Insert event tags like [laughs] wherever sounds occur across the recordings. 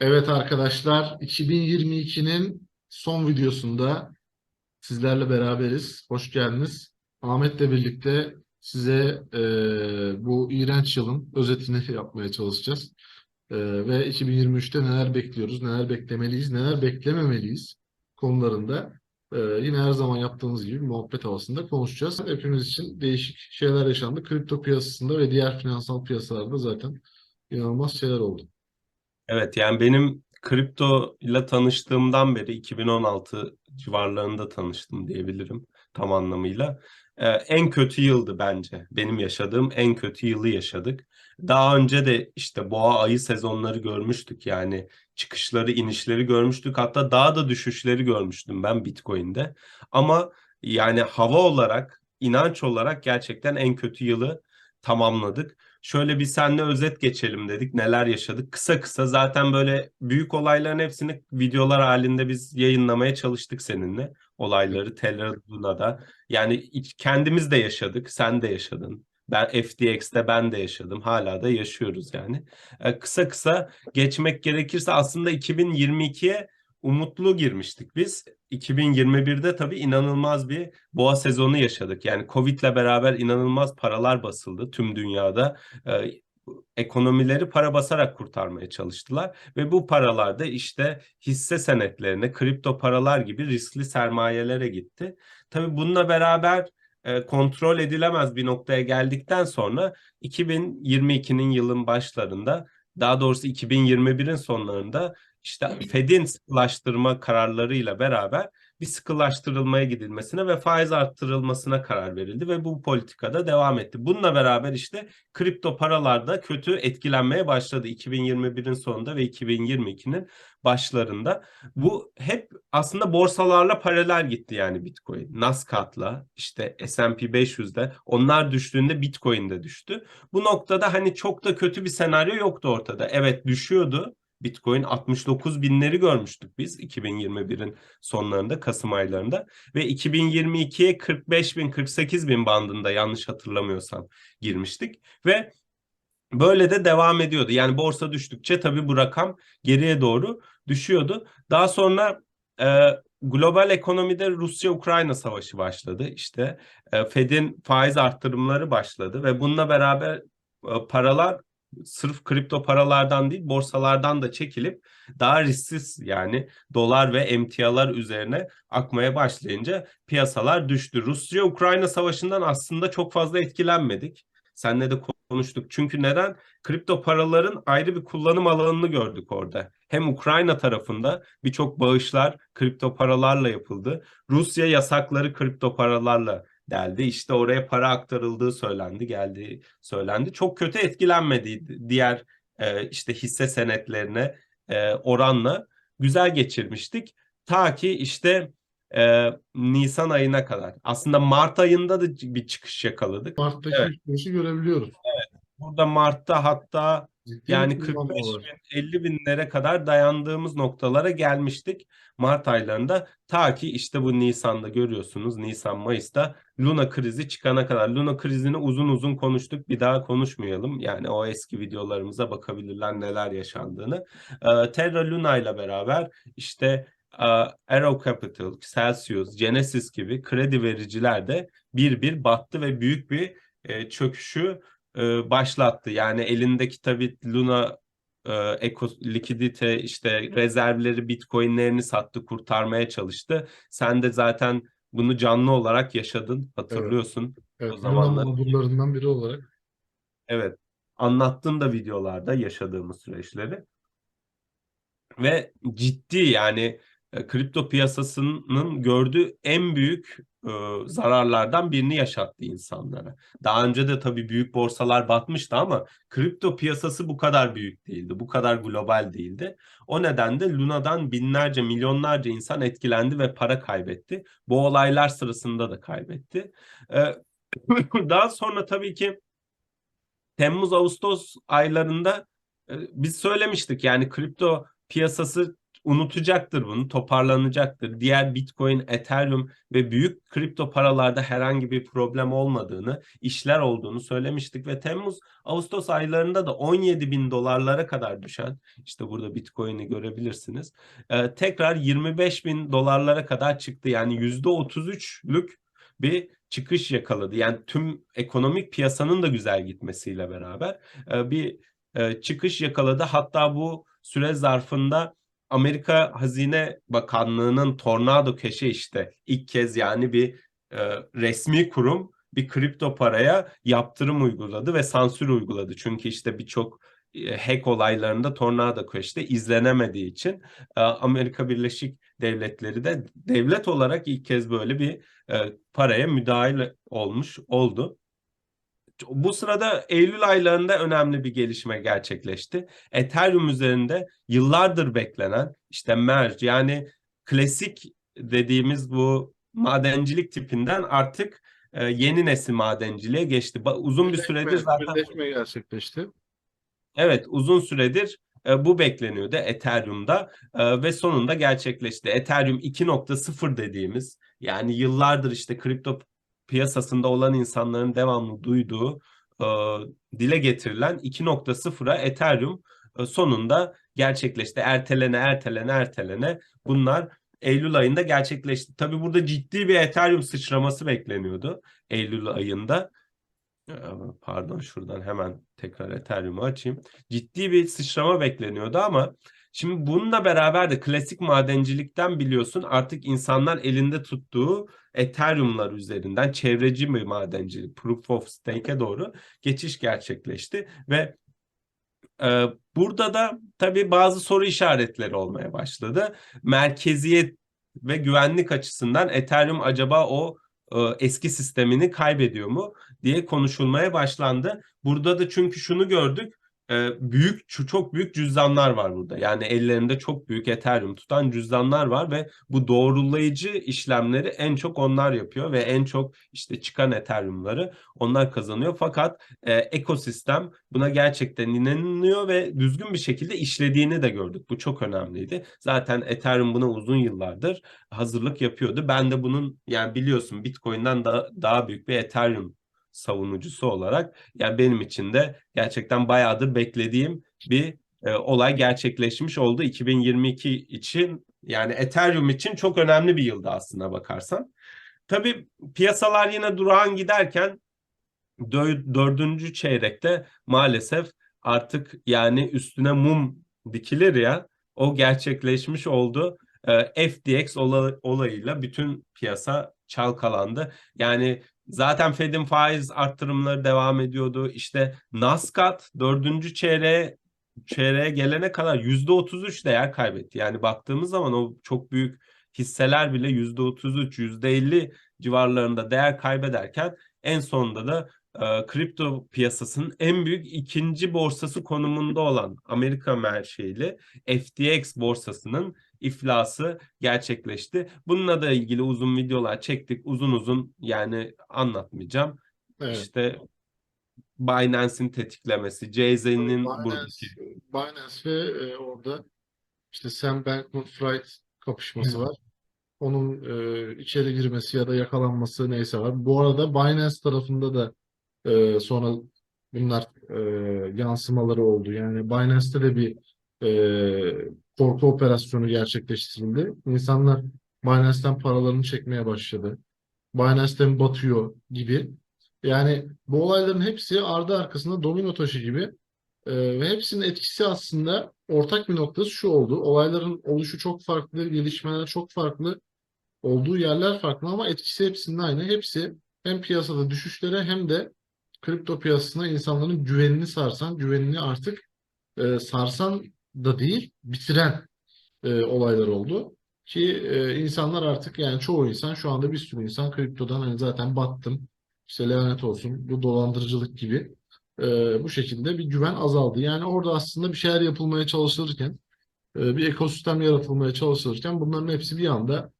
Evet arkadaşlar, 2022'nin son videosunda sizlerle beraberiz. Hoş geldiniz. Ahmet'le birlikte size e, bu iğrenç yılın özetini [laughs] yapmaya çalışacağız. E, ve 2023'te neler bekliyoruz, neler beklemeliyiz, neler beklememeliyiz konularında e, yine her zaman yaptığımız gibi muhabbet havasında konuşacağız. Hepimiz için değişik şeyler yaşandı. Kripto piyasasında ve diğer finansal piyasalarda zaten inanılmaz şeyler oldu. Evet yani benim kripto ile tanıştığımdan beri 2016 civarlarında tanıştım diyebilirim tam anlamıyla. Ee, en kötü yıldı bence. Benim yaşadığım en kötü yılı yaşadık. Daha önce de işte boğa ayı sezonları görmüştük yani çıkışları inişleri görmüştük hatta daha da düşüşleri görmüştüm ben Bitcoin'de. Ama yani hava olarak inanç olarak gerçekten en kötü yılı tamamladık. Şöyle bir senle özet geçelim dedik. Neler yaşadık? Kısa kısa zaten böyle büyük olayların hepsini videolar halinde biz yayınlamaya çalıştık seninle. Olayları Terra Luna'da. Yani iç- kendimiz de yaşadık. Sen de yaşadın. Ben FTX'te ben de yaşadım. Hala da yaşıyoruz yani. Ee, kısa kısa geçmek gerekirse aslında 2022'ye umutlu girmiştik biz. 2021'de tabii inanılmaz bir boğa sezonu yaşadık. Yani Covid'le beraber inanılmaz paralar basıldı tüm dünyada. Ee, ekonomileri para basarak kurtarmaya çalıştılar ve bu paralar da işte hisse senetlerine, kripto paralar gibi riskli sermayelere gitti. Tabii bununla beraber e, kontrol edilemez bir noktaya geldikten sonra 2022'nin yılın başlarında daha doğrusu 2021'in sonlarında işte Fed'in sıkılaştırma kararlarıyla beraber bir sıkılaştırılmaya gidilmesine ve faiz arttırılmasına karar verildi ve bu politikada devam etti. Bununla beraber işte kripto paralar da kötü etkilenmeye başladı 2021'in sonunda ve 2022'nin başlarında. Bu hep aslında borsalarla paralel gitti yani Bitcoin. Nasdaq'la işte S&P 500'de onlar düştüğünde Bitcoin de düştü. Bu noktada hani çok da kötü bir senaryo yoktu ortada. Evet düşüyordu. Bitcoin 69 binleri görmüştük biz 2021'in sonlarında Kasım aylarında ve 2022'ye 45 bin 48 bin bandında yanlış hatırlamıyorsam girmiştik ve böyle de devam ediyordu. Yani borsa düştükçe tabii bu rakam geriye doğru düşüyordu. Daha sonra e, global ekonomide Rusya-Ukrayna savaşı başladı. İşte e, Fed'in faiz arttırımları başladı ve bununla beraber e, paralar sırf kripto paralardan değil borsalardan da çekilip daha risksiz yani dolar ve emtialar üzerine akmaya başlayınca piyasalar düştü. Rusya-Ukrayna savaşından aslında çok fazla etkilenmedik. Seninle de konuştuk. Çünkü neden? Kripto paraların ayrı bir kullanım alanını gördük orada. Hem Ukrayna tarafında birçok bağışlar kripto paralarla yapıldı. Rusya yasakları kripto paralarla deldi. İşte oraya para aktarıldığı söylendi, geldiği söylendi. Çok kötü etkilenmedi diğer e, işte hisse senetlerine e, oranla güzel geçirmiştik. Ta ki işte e, Nisan ayına kadar. Aslında Mart ayında da bir çıkış yakaladık. Mart'taki Evet. görebiliyoruz. Burada Mart'ta hatta Ciddi yani bir 45 tırmanma var. bin 50 binlere kadar dayandığımız noktalara gelmiştik Mart aylarında. Ta ki işte bu Nisan'da görüyorsunuz Nisan Mayıs'ta Luna krizi çıkana kadar. Luna krizini uzun uzun konuştuk bir daha konuşmayalım. Yani o eski videolarımıza bakabilirler neler yaşandığını. Ee, Terra Luna ile beraber işte e, Arrow Capital, Celsius, Genesis gibi kredi vericiler de bir bir battı ve büyük bir e, çöküşü e, başlattı. Yani elindeki tabii Luna e, eko likidite işte rezervleri bitcoinlerini sattı kurtarmaya çalıştı. Sen de zaten bunu canlı olarak yaşadın hatırlıyorsun. Evet, o zamanlar- mağdurlarından biri olarak. Evet anlattın da videolarda yaşadığımız süreçleri. Ve ciddi yani kripto piyasasının gördüğü en büyük e, zararlardan birini yaşattı insanlara. Daha önce de tabii büyük borsalar batmıştı ama kripto piyasası bu kadar büyük değildi. Bu kadar global değildi. O nedenle Luna'dan binlerce, milyonlarca insan etkilendi ve para kaybetti. Bu olaylar sırasında da kaybetti. E, [clears throat] daha sonra tabii ki Temmuz-Ağustos aylarında e, biz söylemiştik yani kripto piyasası unutacaktır bunu, toparlanacaktır. Diğer Bitcoin, Ethereum ve büyük kripto paralarda herhangi bir problem olmadığını, işler olduğunu söylemiştik ve Temmuz, Ağustos aylarında da 17 bin dolarlara kadar düşen, işte burada Bitcoin'i görebilirsiniz, e, tekrar 25 bin dolarlara kadar çıktı. Yani %33'lük bir çıkış yakaladı. Yani tüm ekonomik piyasanın da güzel gitmesiyle beraber e, bir e, çıkış yakaladı. Hatta bu süre zarfında Amerika Hazine Bakanlığı'nın Tornado Cash'e işte ilk kez yani bir e, resmi kurum bir kripto paraya yaptırım uyguladı ve sansür uyguladı. Çünkü işte birçok e, hack olaylarında Tornado Cash'te izlenemediği için e, Amerika Birleşik Devletleri de devlet olarak ilk kez böyle bir e, paraya müdahil olmuş oldu. Bu sırada Eylül aylarında önemli bir gelişme gerçekleşti. Ethereum üzerinde yıllardır beklenen işte merge yani klasik dediğimiz bu madencilik tipinden artık e, yeni nesil madenciliğe geçti. Uzun bir süredir zaten Birleşme gerçekleşti. Evet, uzun süredir e, bu bekleniyordu Ethereum'da e, ve sonunda gerçekleşti. Ethereum 2.0 dediğimiz yani yıllardır işte kripto piyasasında olan insanların devamlı duyduğu, e, dile getirilen 2.0'a Ethereum e, sonunda gerçekleşti. Ertelene, ertelene, ertelene bunlar Eylül ayında gerçekleşti. Tabii burada ciddi bir Ethereum sıçraması bekleniyordu Eylül ayında. Ee, Pardon şuradan hemen tekrar Ethereum'u açayım. Ciddi bir sıçrama bekleniyordu ama şimdi bununla beraber de klasik madencilikten biliyorsun artık insanlar elinde tuttuğu Ethereum'lar üzerinden çevreci bir madencilik, Proof of Stake'e doğru geçiş gerçekleşti ve e, burada da tabii bazı soru işaretleri olmaya başladı. Merkeziyet ve güvenlik açısından Ethereum acaba o e, eski sistemini kaybediyor mu diye konuşulmaya başlandı. Burada da çünkü şunu gördük. Büyük ço- çok büyük cüzdanlar var burada. Yani ellerinde çok büyük Ethereum tutan cüzdanlar var ve bu doğrulayıcı işlemleri en çok onlar yapıyor ve en çok işte çıkan Ethereum'ları onlar kazanıyor. Fakat e, ekosistem buna gerçekten inanılıyor ve düzgün bir şekilde işlediğini de gördük. Bu çok önemliydi. Zaten Ethereum buna uzun yıllardır hazırlık yapıyordu. Ben de bunun yani biliyorsun Bitcoin'den da, daha büyük bir Ethereum savunucusu olarak yani benim için de gerçekten bayağıdır beklediğim bir e, olay gerçekleşmiş oldu 2022 için yani Ethereum için çok önemli bir yıldı aslına bakarsan. Tabii piyasalar yine durağan giderken dö- dördüncü çeyrekte maalesef artık yani üstüne mum dikilir ya o gerçekleşmiş oldu. Ee, FTX ola- olayıyla bütün piyasa çalkalandı. Yani zaten Fed'in faiz arttırımları devam ediyordu. İşte Nasdaq dördüncü çeyreğe çeyreğe gelene kadar yüzde 33 değer kaybetti. Yani baktığımız zaman o çok büyük hisseler bile yüzde 33, yüzde 50 civarlarında değer kaybederken en sonunda da e, kripto piyasasının en büyük ikinci borsası konumunda olan Amerika menşeili FTX borsasının iflası gerçekleşti. Bununla da ilgili uzun videolar çektik. Uzun uzun yani anlatmayacağım. Evet. İşte Binance'in tetiklemesi, Jay-Z'nin Binance, buradaki Binance ve e, orada işte Sam Bankman-Fried kapışması var. Onun e, içeri girmesi ya da yakalanması neyse var. Bu arada Binance tarafında da e, sonra bunlar e, yansımaları oldu. Yani Binance'te de bir e, korku operasyonu gerçekleştirildi. İnsanlar Binance'ten paralarını çekmeye başladı. Binance'ten batıyor gibi. Yani bu olayların hepsi ardı arkasında domino taşı gibi ee, ve hepsinin etkisi aslında ortak bir noktası şu oldu. Olayların oluşu çok farklı, gelişmeler çok farklı, olduğu yerler farklı ama etkisi hepsinin aynı. Hepsi hem piyasada düşüşlere hem de kripto piyasasına insanların güvenini sarsan, güvenini artık e, sarsan da değil, bitiren e, olaylar oldu. Ki e, insanlar artık yani çoğu insan şu anda bir sürü insan kriptodan hani zaten battım, işte lanet olsun, bu dolandırıcılık gibi e, bu şekilde bir güven azaldı. Yani orada aslında bir şeyler yapılmaya çalışılırken, e, bir ekosistem yaratılmaya çalışılırken bunların hepsi bir anda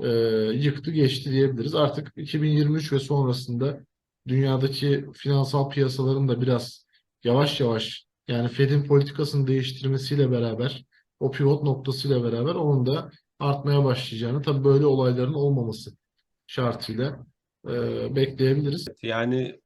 e, yıktı geçti diyebiliriz. Artık 2023 ve sonrasında dünyadaki finansal piyasaların da biraz yavaş yavaş yani Fed'in politikasını değiştirmesiyle beraber o pivot noktasıyla beraber onun da artmaya başlayacağını tabii böyle olayların olmaması şartıyla e, bekleyebiliriz. Yani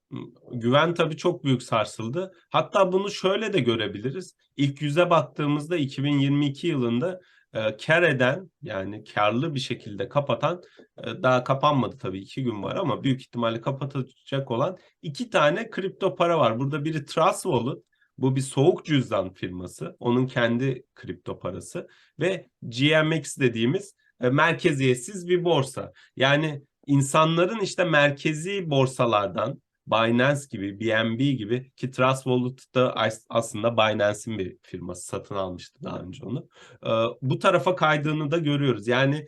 güven tabii çok büyük sarsıldı. Hatta bunu şöyle de görebiliriz. İlk yüze baktığımızda 2022 yılında e, kar eden yani karlı bir şekilde kapatan e, daha kapanmadı tabii iki gün var ama büyük ihtimalle kapatacak olan iki tane kripto para var. Burada biri Trust Wallet bu bir soğuk cüzdan firması. Onun kendi kripto parası ve GMX dediğimiz e, merkeziyetsiz bir borsa. Yani insanların işte merkezi borsalardan Binance gibi, BNB gibi ki Trust Wallet da as- aslında Binance'in bir firması satın almıştı daha önce onu. Ee, bu tarafa kaydığını da görüyoruz. Yani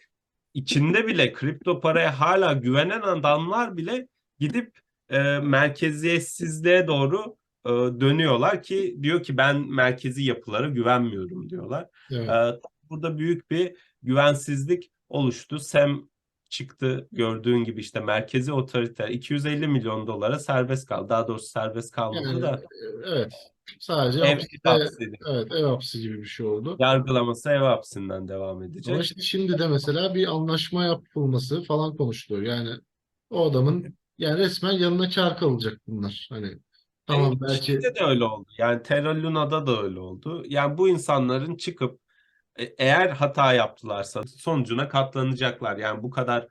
içinde bile kripto paraya hala güvenen adamlar bile gidip e, merkeziyetsizliğe doğru e, dönüyorlar ki diyor ki ben merkezi yapılara güvenmiyorum diyorlar. Evet. Ee, burada büyük bir güvensizlik oluştu. Sem çıktı gördüğün gibi işte merkezi otoriter 250 milyon dolara serbest kaldı. Daha doğrusu serbest kalmadı Yani, da e, evet. Sadece ev hapiste, hapsiydi. evet, ev hapsi gibi bir şey oldu. Yargılaması ev hapsinden devam Ama edecek. işte şimdi de mesela bir anlaşma yapılması falan konuşuluyor. Yani o adamın yani resmen yanına kar kalacak bunlar. Hani tamam E, belki Çin'de de öyle oldu. Yani Terra Luna'da da öyle oldu. Yani bu insanların çıkıp e, eğer hata yaptılarsa sonucuna katlanacaklar. Yani bu kadar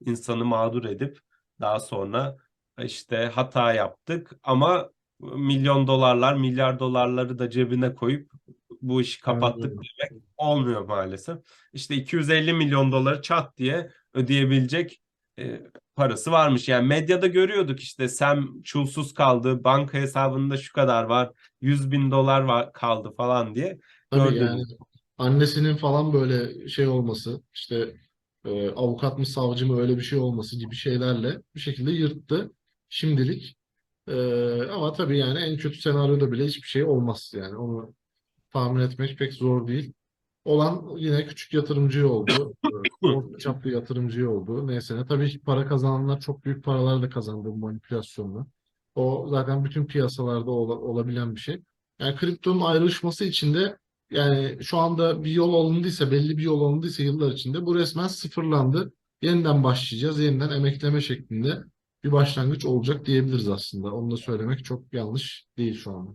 insanı mağdur edip daha sonra işte hata yaptık ama milyon dolarlar, milyar dolarları da cebine koyup bu işi kapattık Aynen. demek olmuyor maalesef. İşte 250 milyon doları çat diye ödeyebilecek e, parası varmış. Yani medyada görüyorduk işte Sam çulsuz kaldı, banka hesabında şu kadar var, 100 bin dolar var, kaldı falan diye tabii yani annesinin falan böyle şey olması işte e, avukat mı savcı mı öyle bir şey olması gibi şeylerle bir şekilde yırttı şimdilik. E, ama tabii yani en kötü senaryoda bile hiçbir şey olmaz yani onu tahmin etmek pek zor değil. Olan yine küçük yatırımcı oldu. [laughs] e, Orta çaplı yatırımcı oldu. Neyse ne. Tabii ki para kazananlar çok büyük paralar da kazandı bu manipülasyonla. O zaten bütün piyasalarda ola- olabilen bir şey. Yani kriptonun ayrışması için de yani şu anda bir yol alındıysa, belli bir yol alındıysa yıllar içinde bu resmen sıfırlandı. Yeniden başlayacağız. Yeniden emekleme şeklinde bir başlangıç olacak diyebiliriz aslında. Onu da söylemek çok yanlış değil şu anda.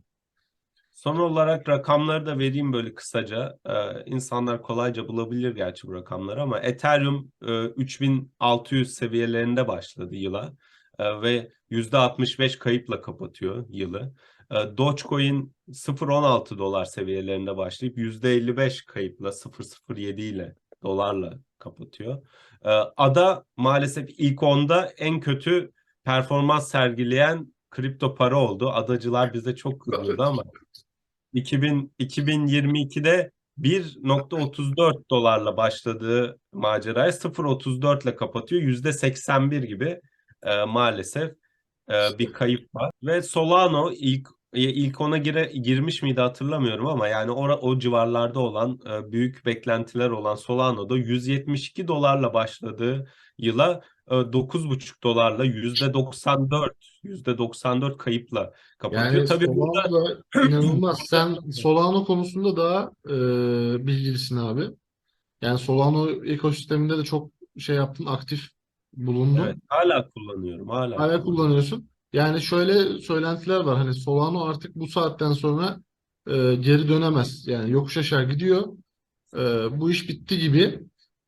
Son olarak rakamları da vereyim böyle kısaca. Ee, insanlar kolayca bulabilir gerçi bu rakamları ama Ethereum e, 3600 seviyelerinde başladı yıla E, ve %65 kayıpla kapatıyor yılı. E, Dogecoin 0.16 dolar seviyelerinde başlayıp %55 kayıpla 0.07 ile dolarla kapatıyor. E, ADA maalesef ilk onda en kötü performans sergileyen kripto para oldu. Adacılar bize çok kızıyordu ama 2000, 2022'de 1.34 dolarla başladığı macerayı 0.34 ile kapatıyor. %81 gibi e, maalesef e, bir kayıp var. Ve Solano ilk ilk ona gire, girmiş miydi hatırlamıyorum ama yani o, o civarlarda olan e, büyük beklentiler olan Solano'da 172 dolarla başladığı yıla e, 9,5 dolarla %94 %94 kayıpla kapatıyor. Yani Tabii burada Solano da [clears throat] inanılmaz. Sen Solano konusunda daha e, bilgilisin abi. Yani Solano ekosisteminde de çok şey yaptın, aktif bulundun. Evet, hala kullanıyorum. Hala. Hala kullanıyorsun. Yani şöyle söylentiler var. Hani Solano artık bu saatten sonra e, geri dönemez. Yani yokuş aşağı gidiyor. E, bu iş bitti gibi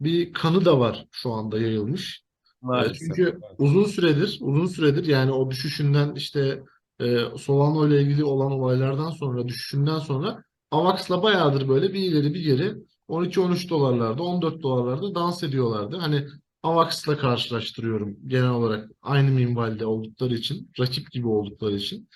bir kanı da var şu anda yayılmış. E, Maalesef. Çünkü uzun süredir, uzun süredir yani o düşüşünden işte e, Solano ile ilgili olan olaylardan sonra, düşüşünden sonra Avax'la bayağıdır böyle bir ileri bir geri 12-13 dolarlarda, 14 dolarlarda dans ediyorlardı. Hani Avax'la karşılaştırıyorum genel olarak aynı minvalde oldukları için, rakip gibi oldukları için.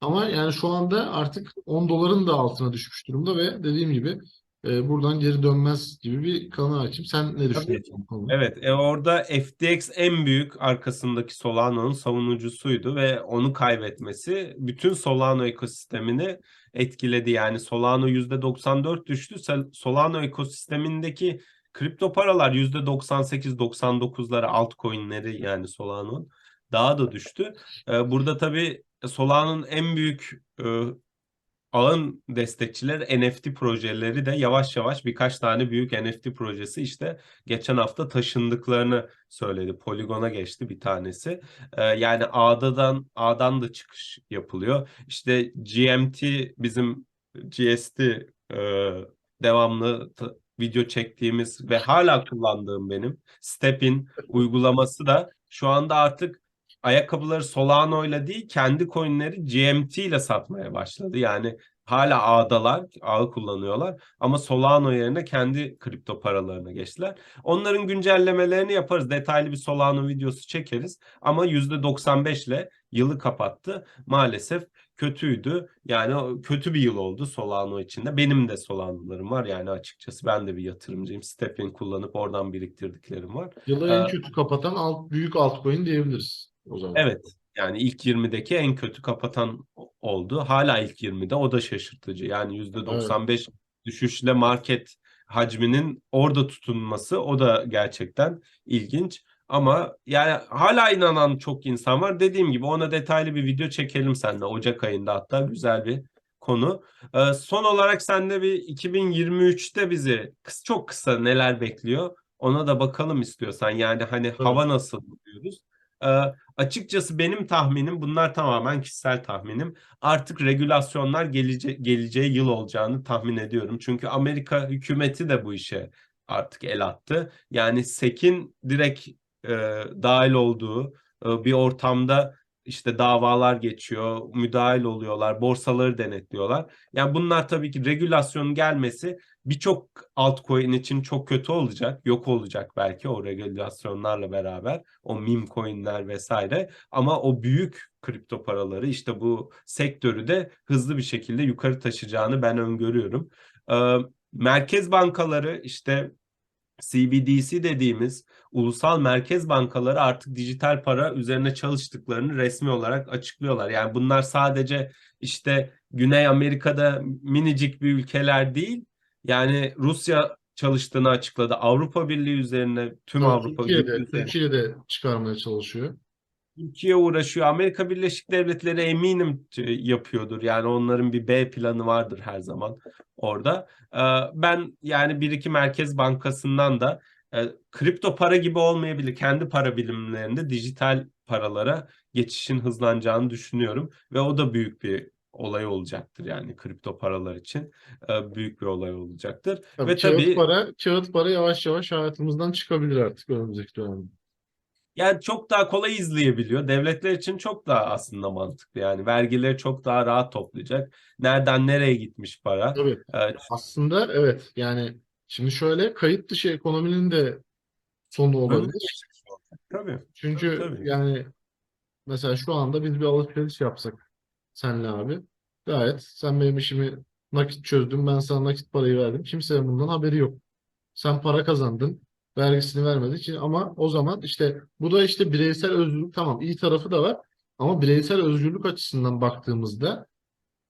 Ama yani şu anda artık 10 doların da altına düşmüş durumda ve dediğim gibi e, buradan geri dönmez gibi bir kanı hakim. Sen ne düşünüyorsun bu konuda? Evet, e, orada FTX en büyük arkasındaki Solano'nun savunucusuydu ve onu kaybetmesi bütün Solano ekosistemini etkiledi. Yani Solano %94 düştü. Sol- Solano ekosistemindeki kripto paralar %98-99'lara altcoin'leri yani Solano'nun daha da düştü. E, Burada tabii Solano'nun en büyük e, ağın destekçileri NFT projeleri de yavaş yavaş birkaç tane büyük NFT projesi işte geçen hafta taşındıklarını söyledi. Polygon'a geçti bir tanesi. Ee, yani ağdadan ağdan da çıkış yapılıyor. İşte GMT bizim GST e, devamlı video çektiğimiz ve hala kullandığım benim Stepin uygulaması da şu anda artık ayakkabıları Solano ile değil kendi coinleri GMT ile satmaya başladı. Yani hala ağdalar, ağı kullanıyorlar ama Solano yerine kendi kripto paralarına geçtiler. Onların güncellemelerini yaparız. Detaylı bir Solano videosu çekeriz ama %95 ile yılı kapattı. Maalesef kötüydü. Yani kötü bir yıl oldu Solano içinde. Benim de Solano'larım var yani açıkçası. Ben de bir yatırımcıyım. Stepin kullanıp oradan biriktirdiklerim var. Yılı en Ee, kötü kapatan alt, büyük altcoin diyebiliriz o zaman. Evet. Yani ilk 20'deki en kötü kapatan oldu. Hala ilk 20'de. O da şaşırtıcı. Yani %95 düşüşle market hacminin orada tutunması o da gerçekten ilginç. Ama yani hala inanan çok insan var. Dediğim gibi ona detaylı bir video çekelim seninle. Ocak ayında hatta güzel bir konu. Ee, son olarak sende bir 2023'te bizi kıs çok kısa neler bekliyor? Ona da bakalım istiyorsan. Yani hani Tabii. hava nasıl diyoruz. Ee, açıkçası benim tahminim bunlar tamamen kişisel tahminim. Artık regülasyonlar gelece geleceği yıl olacağını tahmin ediyorum. Çünkü Amerika hükümeti de bu işe artık el attı. Yani SEC'in direkt e, dahil olduğu e, bir ortamda işte davalar geçiyor, müdahil oluyorlar, borsaları denetliyorlar. Yani bunlar tabii ki regülasyonun gelmesi birçok altcoin için çok kötü olacak, yok olacak belki o regülasyonlarla beraber, o meme coinler vesaire. Ama o büyük kripto paraları işte bu sektörü de hızlı bir şekilde yukarı taşıyacağını ben öngörüyorum. Ee, merkez bankaları işte CBDC dediğimiz ulusal merkez bankaları artık dijital para üzerine çalıştıklarını resmi olarak açıklıyorlar. Yani bunlar sadece işte Güney Amerika'da minicik bir ülkeler değil. Yani Rusya çalıştığını açıkladı. Avrupa Birliği üzerine tüm Avrupa Türkiye'de, Birliği üzerine Türkiye'de çıkarmaya çalışıyor. Türkiye uğraşıyor. Amerika Birleşik Devletleri eminim yapıyordur. Yani onların bir B planı vardır her zaman orada. Ee, Ben yani bir iki merkez bankasından da e, kripto para gibi olmayabilir. Kendi para birimlerinde dijital paralara geçişin hızlanacağını düşünüyorum. Ve o da büyük bir olay olacaktır yani kripto paralar için e, büyük bir olay olacaktır. Tabii Ve kağıt tabii para, kağıt para yavaş yavaş hayatımızdan çıkabilir artık önümüzdeki dönemde. Yani çok daha kolay izleyebiliyor. Devletler için çok daha aslında mantıklı. Yani vergileri çok daha rahat toplayacak. Nereden nereye gitmiş para? Tabii. Ee, Aslında evet yani şimdi şöyle kayıt dışı ekonominin de sonu olabilir. Tabii. Çünkü Tabii. yani mesela şu anda biz bir alışveriş yapsak senle abi gayet sen benim işimi nakit çözdün ben sana nakit parayı verdim. Kimsenin bundan haberi yok. Sen para kazandın vergisini vermediğin için ama o zaman işte bu da işte bireysel özgürlük tamam iyi tarafı da var ama bireysel özgürlük açısından baktığımızda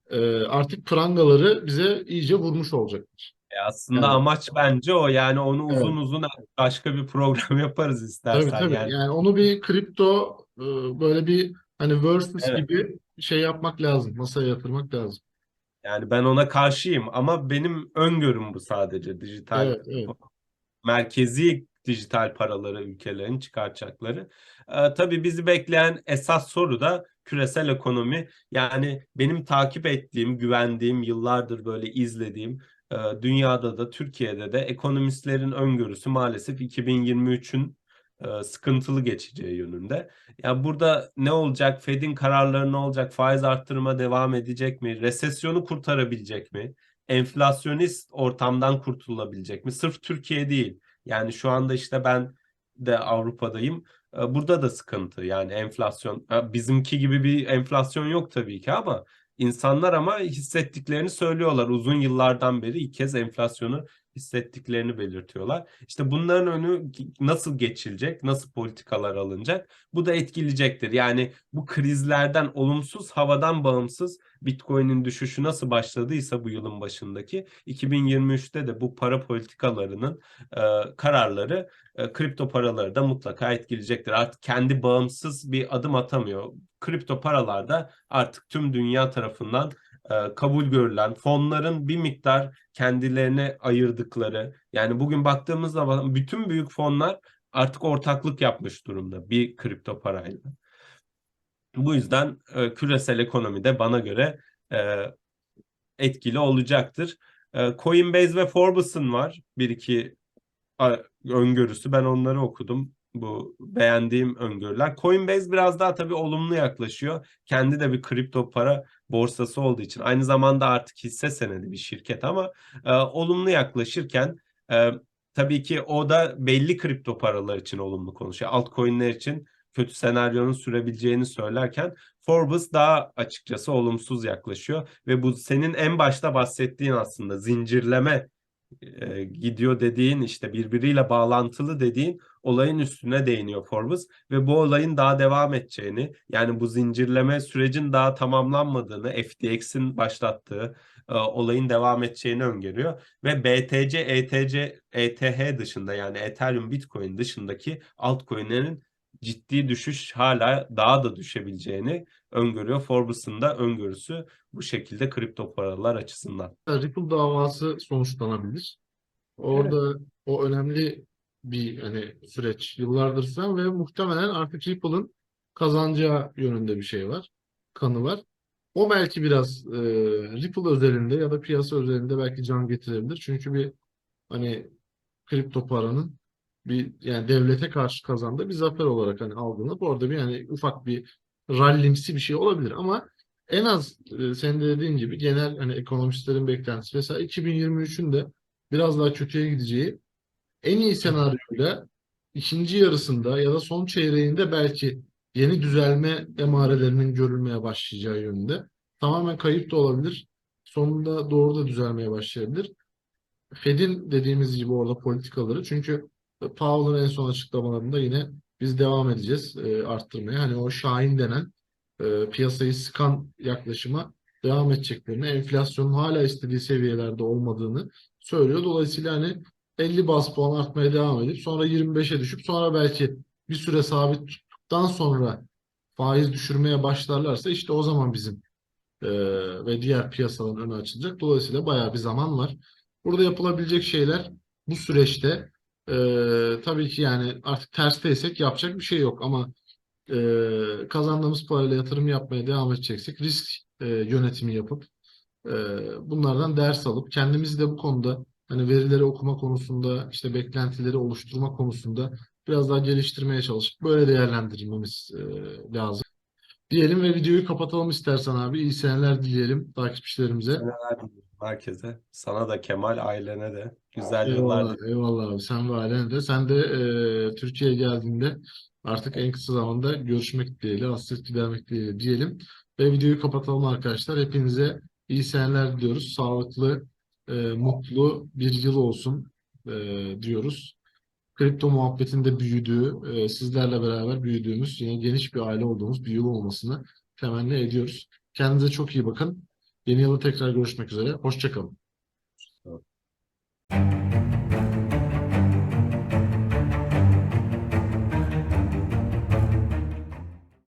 e, artık prangaları bize iyice vurmuş olacaktır. E aslında Yani- amaç bence o. Yani onu Evet. uzun uzun başka bir program [laughs] yaparız Tabii istersen. tabii. Yani Yani onu bir kripto e, böyle bir hani versus Evet. gibi şey yapmak lazım. Masaya yatırmak lazım. yani ben ona karşıyım ama benim öngörüm bu sadece dijital Evet, evet. Merkezi dijital paraları ülkelerin çıkartacakları. Ee, tabii bizi bekleyen esas soru da küresel ekonomi. Yani benim takip ettiğim, güvendiğim, yıllardır böyle izlediğim e, dünyada da Türkiye'de de ekonomistlerin öngörüsü maalesef 2023'ün e, sıkıntılı geçeceği yönünde. Ya burada ne olacak? Fed'in kararları ne olacak? Faiz arttırma devam edecek mi? Resesyonu kurtarabilecek mi? Enflasyonist ortamdan kurtulabilecek mi? Sırf Türkiye değil. Yani şu anda işte ben de Avrupa'dayım. E, Burada da sıkıntı yani enflasyon. E, Bizimki gibi bir enflasyon yok tabii ki ama insanlar ama hissettiklerini söylüyorlar. Uzun yıllardan beri ilk kez enflasyonu hissettiklerini belirtiyorlar. İşte bunların önü nasıl geçilecek, nasıl politikalar alınacak? Bu da etkileyecektir. Yani bu krizlerden olumsuz, havadan bağımsız Bitcoin'in düşüşü nasıl başladıysa bu yılın başındaki 2023'te de bu para politikalarının e, kararları e, kripto paraları da mutlaka etkileyecektir. Artık kendi bağımsız bir adım atamıyor. Kripto paralar da artık tüm dünya tarafından kabul görülen fonların bir miktar kendilerine ayırdıkları yani bugün baktığımız zaman bütün büyük fonlar artık ortaklık yapmış durumda bir kripto parayla. Bu yüzden e, küresel ekonomide bana göre e, etkili olacaktır. E, Coinbase ve Forbes'ın var bir iki öngörüsü. Ben onları okudum. Bu beğendiğim öngörüler. Coinbase biraz daha tabii olumlu yaklaşıyor. Kendi de bir kripto para borsası olduğu için. Aynı zamanda artık hisse senedi bir şirket ama e, olumlu yaklaşırken e, tabii ki o da belli kripto paralar için olumlu konuşuyor. Altcoin'ler için kötü senaryonun sürebileceğini söylerken Forbes daha açıkçası olumsuz yaklaşıyor ve bu senin en başta bahsettiğin aslında zincirleme e, gidiyor dediğin işte birbiriyle bağlantılı dediğin olayın üstüne değiniyor Forbes ve bu olayın daha devam edeceğini yani bu zincirleme sürecin daha tamamlanmadığını FTX'in başlattığı e, olayın devam edeceğini öngörüyor ve BTC, ETC, ETH dışında yani Ethereum, Bitcoin dışındaki altcoin'lerin ciddi düşüş hala daha da düşebileceğini öngörüyor. Forbes'ın da öngörüsü bu şekilde kripto paralar açısından. Ripple davası sonuçlanabilir. Orada o önemli bir hani süreç yıllardır süren ve muhtemelen artık Ripple'ın kazanacağı yönünde bir şey var. Kanı var. O belki biraz e, Ripple özelinde ya da piyasa özelinde belki can getirebilir. Çünkü bir hani kripto paranın bir yani devlete karşı kazandığı bir zafer olarak hani algılanıp orada bir yani ufak bir rallimsi bir şey olabilir ama en az e, senin de dediğin gibi genel hani ekonomistlerin beklentisi mesela 2023'ün de biraz daha kötüye gideceği en iyi senaryoyla ikinci yarısında ya da son çeyreğinde belki yeni düzelme emarelerinin görülmeye başlayacağı yönünde. Tamamen kayıp da olabilir. Sonunda doğru da düzelmeye başlayabilir. Fed'in dediğimiz gibi orada politikaları çünkü Powell'ın en son açıklamalarında yine biz devam edeceğiz e, arttırmaya. Hani o Şahin denen e, piyasayı sıkan yaklaşıma devam edeceklerini, enflasyonun hala istediği seviyelerde olmadığını söylüyor. Dolayısıyla hani 50 bas puan artmaya devam edip sonra 25'e düşüp sonra belki bir süre sabit tuttuktan sonra faiz düşürmeye başlarlarsa işte o zaman bizim e, ve diğer piyasaların önü açılacak. Dolayısıyla bayağı bir zaman var. Burada yapılabilecek şeyler bu süreçte e, tabii ki yani artık tersteysek yapacak bir şey yok ama e, kazandığımız parayla yatırım yapmaya devam edeceksek risk e, yönetimi yapıp e, bunlardan ders alıp kendimizi de bu konuda hani verileri okuma konusunda işte beklentileri oluşturma konusunda biraz daha geliştirmeye çalışıp böyle değerlendirmemiz e, lazım. Diyelim ve videoyu kapatalım istersen abi. İyi seneler dileyelim takipçilerimize. Seneler diliyorum herkese. Sana da Kemal, ailene de. Güzel yıllar Eyvallah, eyvallah abi. Sen ve ailen de. Sen de e, Türkiye'ye geldiğinde artık en kısa zamanda görüşmek dileğiyle, hasret gidermek dileğiyle diyelim. Ve videoyu kapatalım arkadaşlar. Hepinize iyi seneler diliyoruz. Sağlıklı, e, mutlu bir yıl olsun e, diyoruz kripto muhabbetinde büyüdüğü, e, sizlerle beraber büyüdüğümüz, yine geniş bir aile olduğumuz bir yıl olmasını temenni ediyoruz. Kendinize çok iyi bakın. Yeni yılda tekrar görüşmek üzere. Hoşçakalın. Evet.